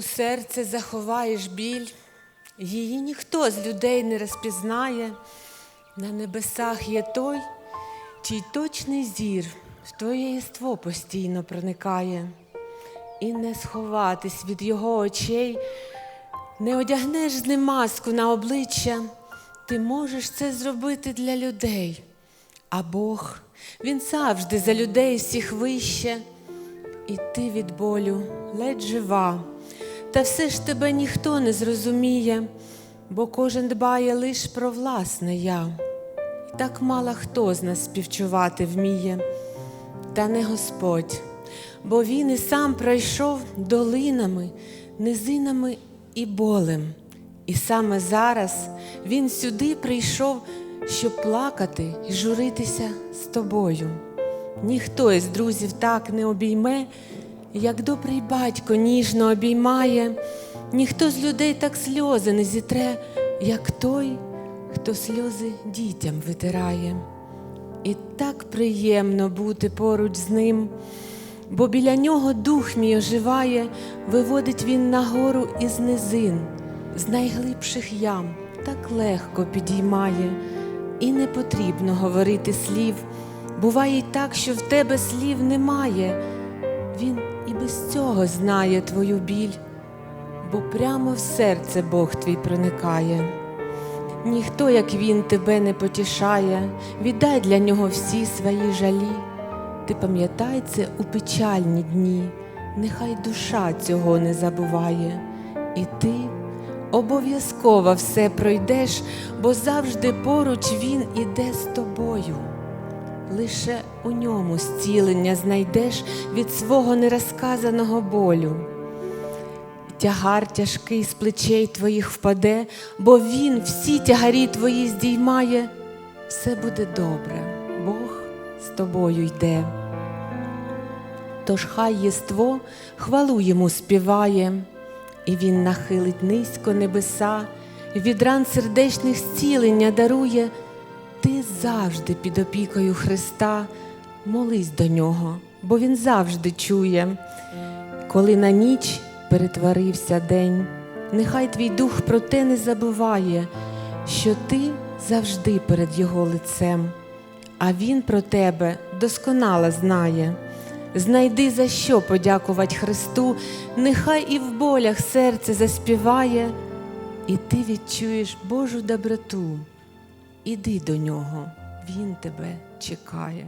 у серце заховаєш біль, її ніхто з людей не розпізнає. На небесах є той, чий точний зір в твоє єство постійно проникає, і не сховатись від його очей, не одягнеш з ним маску на обличчя, ти можеш це зробити для людей. А Бог, Він завжди за людей всіх вище, і ти від болю ледь жива. Та все ж тебе ніхто не зрозуміє, бо кожен дбає лиш про власне я. І так мало хто з нас співчувати вміє, та не Господь, бо Він і сам пройшов долинами, низинами і болем. І саме зараз Він сюди прийшов, щоб плакати і журитися з тобою. Ніхто із друзів так не обійме, як добрий батько ніжно обіймає, ніхто з людей так сльози не зітре, як той, хто сльози дітям витирає. І так приємно бути поруч з ним, бо біля нього дух мій оживає, виводить він нагору із низин, з найглибших ям так легко підіймає, і не потрібно говорити слів. Буває й так, що в тебе слів немає. Він і без цього знає твою біль, бо прямо в серце Бог твій проникає. Ніхто, як він, тебе не потішає, віддай для нього всі свої жалі. Ти пам'ятай це у печальні дні, нехай душа цього не забуває, і ти обов'язково все пройдеш, бо завжди поруч він іде з тобою. Лише у ньому зцілення знайдеш від свого нерозказаного болю. Тягар тяжкий з плечей твоїх впаде, бо він всі тягарі твої здіймає. Все буде добре, Бог з тобою йде. Тож хай єство хвалу йому співає, і він нахилить низько небеса, від ран сердечних зцілення дарує. Завжди під опікою Христа, молись до нього, бо Він завжди чує. Коли на ніч перетворився день, нехай твій дух про те не забуває, що ти завжди перед Його лицем, а Він про тебе досконало знає. Знайди за що подякувати Христу, нехай і в болях серце заспіває, і ти відчуєш Божу доброту. Іди до нього, Він тебе чекає.